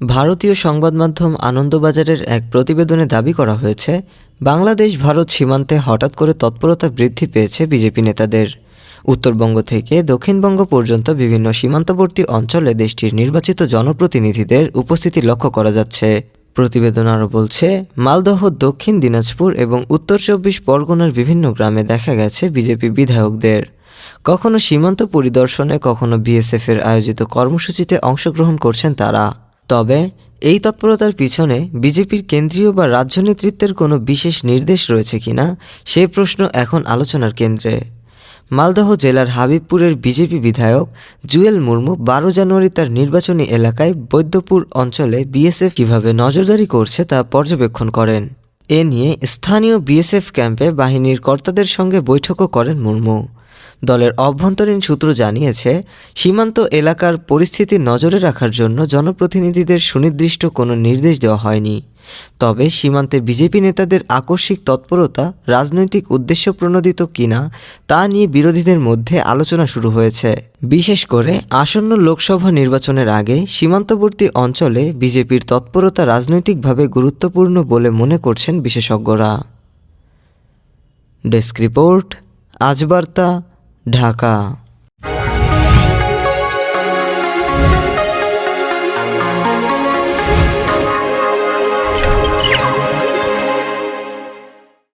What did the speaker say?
ভারতীয় সংবাদ মাধ্যম আনন্দবাজারের এক প্রতিবেদনে দাবি করা হয়েছে, বাংলাদেশ, ভারত সীমান্তে হঠাৎ করে তৎপরতা বৃদ্ধি পেয়েছে বিজেপি নেতাদের। উত্তরবঙ্গ থেকে দক্ষিণবঙ্গ পর্যন্ত বিভিন্ন সীমান্তবর্তী অঞ্চলে দেশটির নির্বাচিত জনপ্রতিনিধিদের উপস্থিতি লক্ষ্য করা যাচ্ছে। প্রতিবেদন আরও বলছে, মালদহ, দক্ষিণ দিনাজপুর এবং উত্তর চব্বিশ পরগনার বিভিন্ন গ্রামে দেখা গেছে বিজেপি বিধায়কদের। কখনো সীমান্ত পরিদর্শনে, কখনো বিএসএফের আয়োজিত কর্মসূচিতে অংশগ্রহণ করছেন তারা। তবে, এই তৎপরতার পিছনে বিজেপির কেন্দ্রীয় বা রাজ্য নেতৃত্বের কোনো বিশেষ নির্দেশ রয়েছে কিনা সে প্রশ্ন এখন আলোচনার কেন্দ্রে। মালদহ জেলার হাবিবপুরের বিজেপি বিধায়ক জুয়েল মুর্মু বারো জানুয়ারি তার নির্বাচনী এলাকায় বৈদ্যপুর অঞ্চলে বিএসএফ কীভাবে নজরদারি করছে তা পর্যবেক্ষণ করেন। এ নিয়ে স্থানীয় বিএসএফ ক্যাম্পে বাহিনীর কর্তাদের সঙ্গে বৈঠকও করেন মুর্মু। দলের অভ্যন্তরীণ সূত্র জানিয়েছে, সীমান্ত এলাকার পরিস্থিতি নজরে রাখার জন্য জনপ্রতিনিধিদের সুনির্দিষ্ট কোনো নির্দেশ দেওয়া হয়নি। তবে সীমান্তে বিজেপি নেতাদের আকস্মিক তৎপরতা, রাজনৈতিক উদ্দেশ্য প্রণোদিত কিনা, তা নিয়ে বিরোধীদের মধ্যে আলোচনা শুরু হয়েছে। বিশেষ করে আসন্ন লোকসভা নির্বাচনের আগে সীমান্তবর্তী অঞ্চলে বিজেপির তৎপরতা রাজনৈতিকভাবে গুরুত্বপূর্ণ বলে মনে করছেন বিশেষজ্ঞরা। ডেস্ক রিপোর্ট আজ বার্তা ঢাকা।